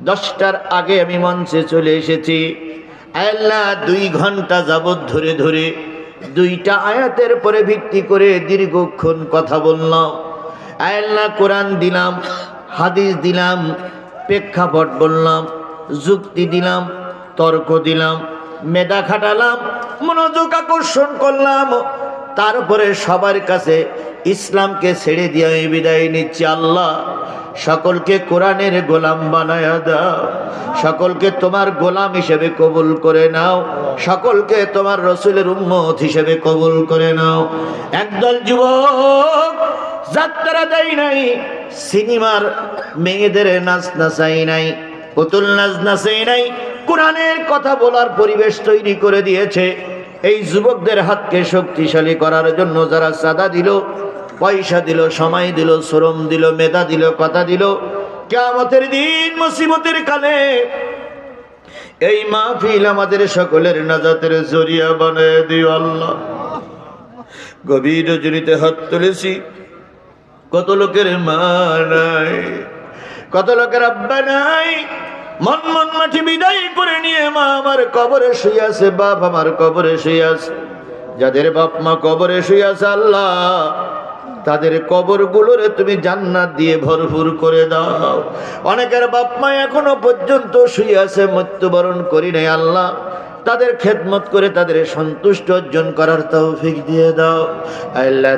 দশটার আগে আমি মঞ্চে চলে এসেছি। আল্লাহ দুই ঘণ্টা যাবৎ ধরে ধরে দুইটা আয়াতের পরে ভিত্তি করে দীর্ঘক্ষণ কথা বললাম। আল্লাহ কোরআন দিলাম, হাদিস দিলাম, প্রেক্ষাপট বললাম, যুক্তি দিলাম, তর্ক দিলাম, মেধা খাটালাম, মনোযোগ আকর্ষণ করলাম। তারপরে সবার কাছে ইসলামকে ছেড়ে দিয়ে আমি বিদায় নিচ্ছি। আল্লাহ সকলকে কোরআনের গোলাম বানায়া দাও। সকলকে তোমার গোলাম হিসেবে কবুল করে নাও। সকলকে তোমার রসুলের উম্মত হিসেবে কবুল করে নাও। একদল যুবক যাত্রা দেয় নাই, সিনেমার মেয়েদের নাচ নাচাই নাই, পুতুল নাচ নাচাই নাই, কোরআনের কথা বলার পরিবেশ তৈরি করে দিয়েছে। এই যুবকদের হাতকে শক্তিশালী করার জন্য যারা সাদা দিল পয়সা দিল, সময় দিল, শ্রম দিল, মেধা দিল, কথা দিল। কেমতের দিন মুসিবতের কালে এই মাহফিল আমাদের সকলের নাজাতের জরিয়া বানায় দিও আল্লাহ। গভীর রজনীতে হাত তুলেছি। কত লোকের মা নাই, কত লোকের আব্বা নাই। মন মন মাটি বিদায় করে নিয়ে মা আমার কবরে শুয়ে আছে, বাপ আমার কবরে শুয়ে আছে। যাদের বাপ মা কবরে শুয়ে আছে, আল্লাহ তাদের কবরগুলোরে তুমি জান্নাত দিয়ে ভরপুর করে দাও। অনেকের বাপ মা এখনও পর্যন্ত শুয়ে আছে, মৃত্যুবরণ করি নাই আল্লাহ। তাদের খেদমত করে তাদের সন্তুষ্ট অর্জন করার তৌফিক দিয়ে দাও। আল্লাহ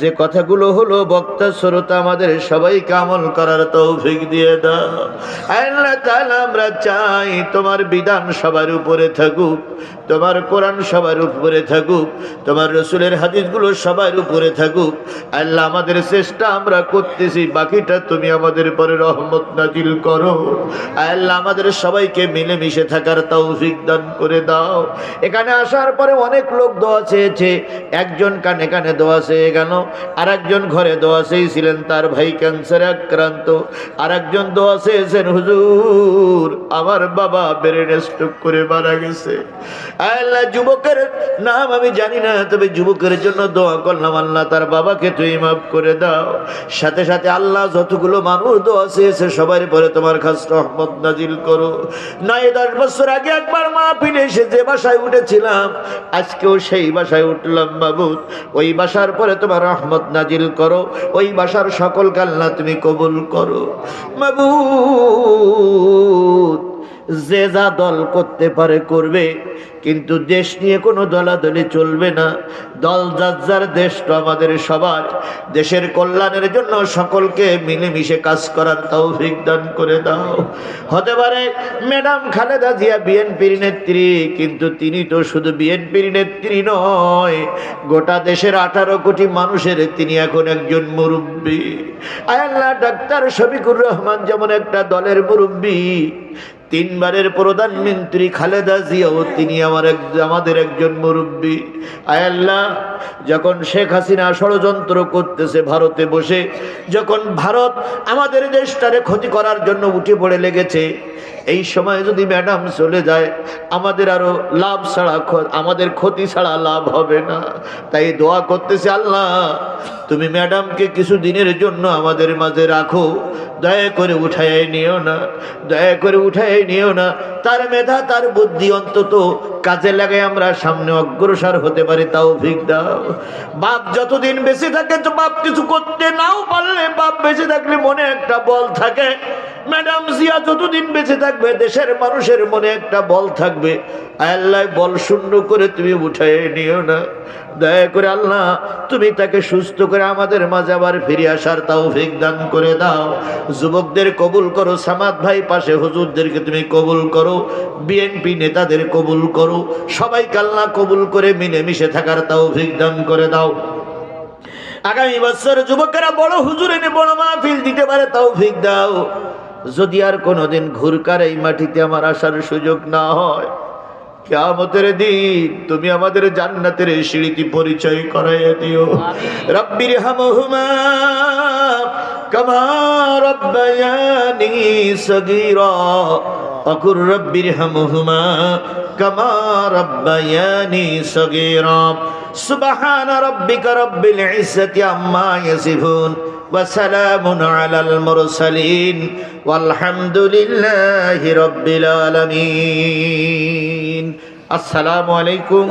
যে কথাগুলো হলো বক্তা শ্রোতা আমাদের সবাইকে আমল করার তৌফিক দিয়ে দাও। আল্লাহ আমরা চাই তোমার বিধান সবার উপরে থাকুক, তোমার কোরআন সবার উপরে থাকুক, তোমার রসুলের হাদিসগুলো সবার উপরে থাকুক। আল্লাহ আমাদের চেষ্টা আমরা করতেছি, বাকিটা তুমি আমাদের পরে রহমত নাজিল করো। আল্লাহ আমাদের সবাইকে মিলেমিশে থাকার তৌফিক দান করে দাও। এখানে আসার পরে অনেক লোক দোয়া চেয়েছে। একজন কানে কানে দোয়া চেয়ে গেল আর একজন ঘরে দোয়া চেয়েছিলেন, তার ভাই ক্যান্সারে আক্রান্ত। আর একজন দোয়া চেয়েছেন, হুজুর, আমার বাবা ব্রেন স্ট্রোক করে মারা গেছে। যুবকের নাম আমি জানি না, তবে যুবকের জন্য দোয়া করলাম, আল্লাহ, তার বাবাকে তুই মাফ করে দাও। সাথে সাথে আল্লাহ যতগুলো মানুষ দোয়া চেয়েছে, সবার পরে তোমার খাস রহমত নাজিল করো। নয় দশ বছর আগে একবার মা ফিরে এসে যে বাসায় উঠেছিলাম, আজকেও সেই বাসায় উঠলাম বাবু। ওই বাসার পরে তোমার রহমত নাজিল করো, ওই বাসার সকল কাল্লা তুমি কবুল করো। বাবু যে যা দল করতে পারে করবে। কিন্তু দেশ নিয়ে কোনো দলাদলি চলবে না। দল যার যার দেশ তো আমাদের সবার। দেশের কল্যাণের জন্য সকলকে মিলেমিশে কাজ করার তৌফিক দান করে দাও। হতে পারে ম্যাডাম খালেদা জিয়া বিএনপির নেত্রী, কিন্তু তিনি তো শুধু বিএনপির নেত্রী নয়, গোটা দেশের আঠারো কোটি মানুষের তিনি এখন একজন মুরব্বী। আয়াল্লাহ ডাক্তার শফিকুর রহমান যেমন একটা দলের মুরব্বী তিনবারের প্রধানমন্ত্রী খালেদা জিয়াও তিনি আমার আমাদের একজন মুরব্বী। আয়াল্লাহ যখন শেখ হাসিনা ষড়যন্ত্র করতেছে ভারতে বসে, যখন ভারত আমাদের দেশটারে ক্ষতি করার জন্য উঠে পড়ে লেগেছে, এই সময় যদি ম্যাডাম চলে যায়, আমাদের আরও লাভ ছাড়া আমাদের ক্ষতি ছাড়া লাভ হবে না। তাই দোয়া করতেছে আল্লাহ, তুমি ম্যাডামকে কিছু দিনের জন্য আমাদের মাঝে রাখো, দয়া করে উঠায় নিও না, দয়া করে উঠায় নিও না। তার মেধা, তার বুদ্ধি অন্তত কাজে লাগে আমরা সামনে অগ্রসর হতে পারি তাও ভিক বাপ যতদিন বেঁচে থাকে তো বাপ কিছু করতে নাও পারলে বাপ বেঁচে থাকলে মনে একটা বল থাকে। ম্যাডাম জিয়া যতদিন বেঁচে থাকবে, দেশের মানুষের মনে একটা বল থাকবে। আল্লাহ বল শূন্য করে তুমি উঠায় নিও না। দয়া করে আল্লাহ, তুমি তাকে সুস্থ করে আমাদের মাঝে আবার ফিরে আসার তাও দান করে দাও। যুবকদের কবুল করো, সামাদ ভাই পাশে হুজুরদেরকে তুমি কবুল করো, বিএনপি নেতাদের কবুল করো সবাই কাল্লা কবুল করে মিলেমিশে থাকার তাও দান করে দাও। আগামী বছর যুবকেরা বড় হুজুর এনে বড় মাহফিল দিতে পারে তাও দাও। যদি আর কোনোদিন ঘুরকার এই মাটিতে আমার আসার সুযোগ না হয় কেয়ামতের দিন তুমি আমাদের জান্নাতের এই সিঁড়িটি পরিচয় করাইয়া দিও। রব্বির হামহুমা কামা রব্বায়ানি সগীরা। অকুর রব্বির হামহুমা কামা রব্বায়ানি সগীরা। সুবহান রাব্বিকা রব্বিল ইজ্জাতি আম্মা ইয়াসিফুন ওয়া সালামুন আলাল মুরসালিন। ওয়ালহামদুলিল্লাহি রব্বিল আলামিন। আসসালামু আলাইকুম